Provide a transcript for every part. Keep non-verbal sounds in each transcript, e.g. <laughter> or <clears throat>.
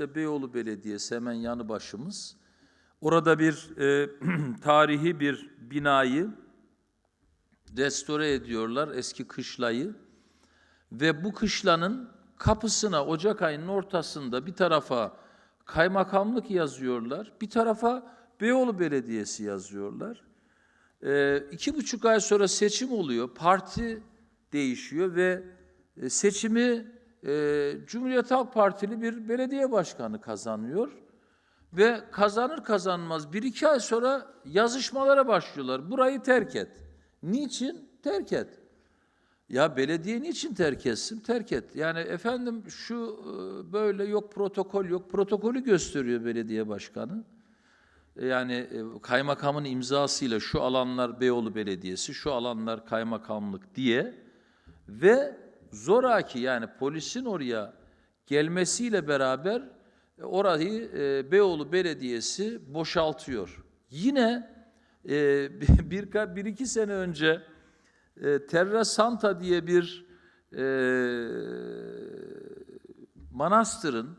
işte Beyoğlu Belediyesi hemen yanı başımız. Orada bir e, <clears throat> tarihi bir binayı restore ediyorlar eski kışlayı ve bu kışlanın kapısına Ocak ayının ortasında bir tarafa kaymakamlık yazıyorlar, bir tarafa Beyoğlu Belediyesi yazıyorlar. Ee, iki buçuk ay sonra seçim oluyor, parti değişiyor ve e, seçimi e, Cumhuriyet Halk Partili bir belediye başkanı kazanıyor. Ve kazanır kazanmaz bir iki ay sonra yazışmalara başlıyorlar. Burayı terk et. Niçin? Terk et. Ya belediye niçin terk etsin? Terk et. Yani efendim şu e, böyle yok protokol yok. Protokolü gösteriyor belediye başkanı. E, Yani e, kaymakamın imzasıyla şu alanlar Beyoğlu Belediyesi, şu alanlar kaymakamlık diye ve zoraki yani polisin oraya gelmesiyle beraber e, orayı e, Beyoğlu Belediyesi boşaltıyor. Yine e, <laughs> bir, bir, iki sene önce e, Terra Santa diye bir e, manastırın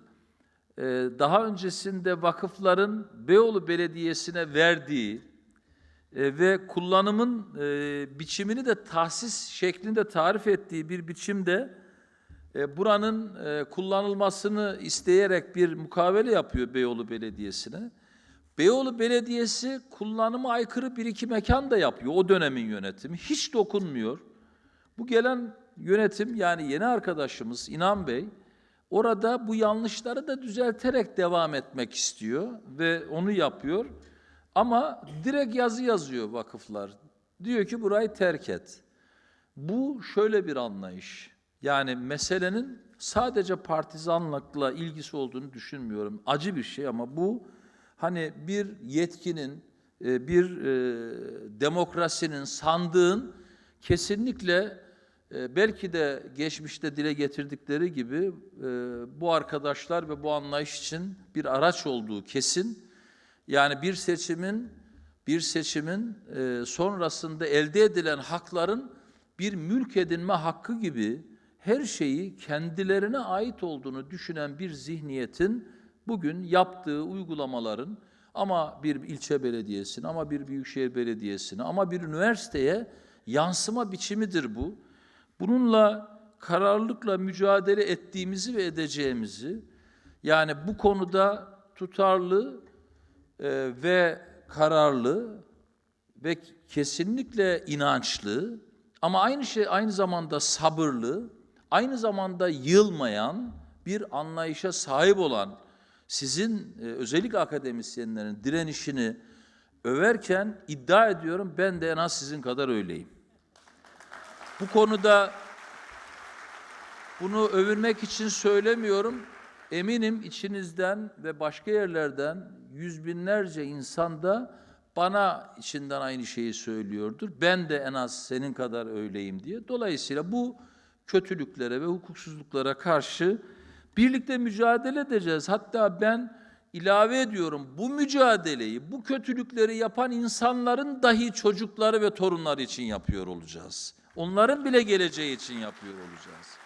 e, daha öncesinde vakıfların Beyoğlu Belediyesi'ne verdiği e, ve kullanımın e, biçimini de tahsis şeklinde tarif ettiği bir biçimde e, buranın e, kullanılmasını isteyerek bir mukavele yapıyor Beyoğlu Belediyesi'ne. Beyoğlu Belediyesi kullanıma aykırı bir iki mekan da yapıyor o dönemin yönetimi. Hiç dokunmuyor. Bu gelen yönetim yani yeni arkadaşımız İnan Bey orada bu yanlışları da düzelterek devam etmek istiyor ve onu yapıyor. Ama direkt yazı yazıyor vakıflar. Diyor ki burayı terk et. Bu şöyle bir anlayış. Yani meselenin sadece partizanlıkla ilgisi olduğunu düşünmüyorum. Acı bir şey ama bu hani bir yetkinin, e, bir e, demokrasinin, sandığın kesinlikle e, belki de geçmişte dile getirdikleri gibi bu arkadaşlar ve bu anlayış için bir araç olduğu kesin. Yani bir seçimin bir seçimin e, sonrasında elde edilen hakların bir mülk edinme hakkı gibi her şeyi kendilerine ait olduğunu düşünen bir zihniyetin bugün yaptığı uygulamaların ama bir ilçe belediyesine ama bir büyükşehir belediyesine ama bir üniversiteye yansıma biçimidir bu. Bununla kararlılıkla mücadele ettiğimizi ve edeceğimizi yani bu konuda tutarlı e, ve kararlı ve kesinlikle inançlı ama aynı şey aynı zamanda sabırlı, aynı zamanda yılmayan bir anlayışa sahip olan sizin e, özellikle akademisyenlerin direnişini överken iddia ediyorum ben de en az sizin kadar öyleyim. Bu konuda bunu övünmek için söylemiyorum. Eminim içinizden ve başka yerlerden yüz binlerce insan da bana içinden aynı şeyi söylüyordur. Ben de en az senin kadar öyleyim diye. Dolayısıyla bu kötülüklere ve hukuksuzluklara karşı birlikte mücadele edeceğiz. Hatta ben ilave ediyorum bu mücadeleyi, bu kötülükleri yapan insanların dahi çocukları ve torunları için yapıyor olacağız. Onların bile geleceği için yapıyor olacağız.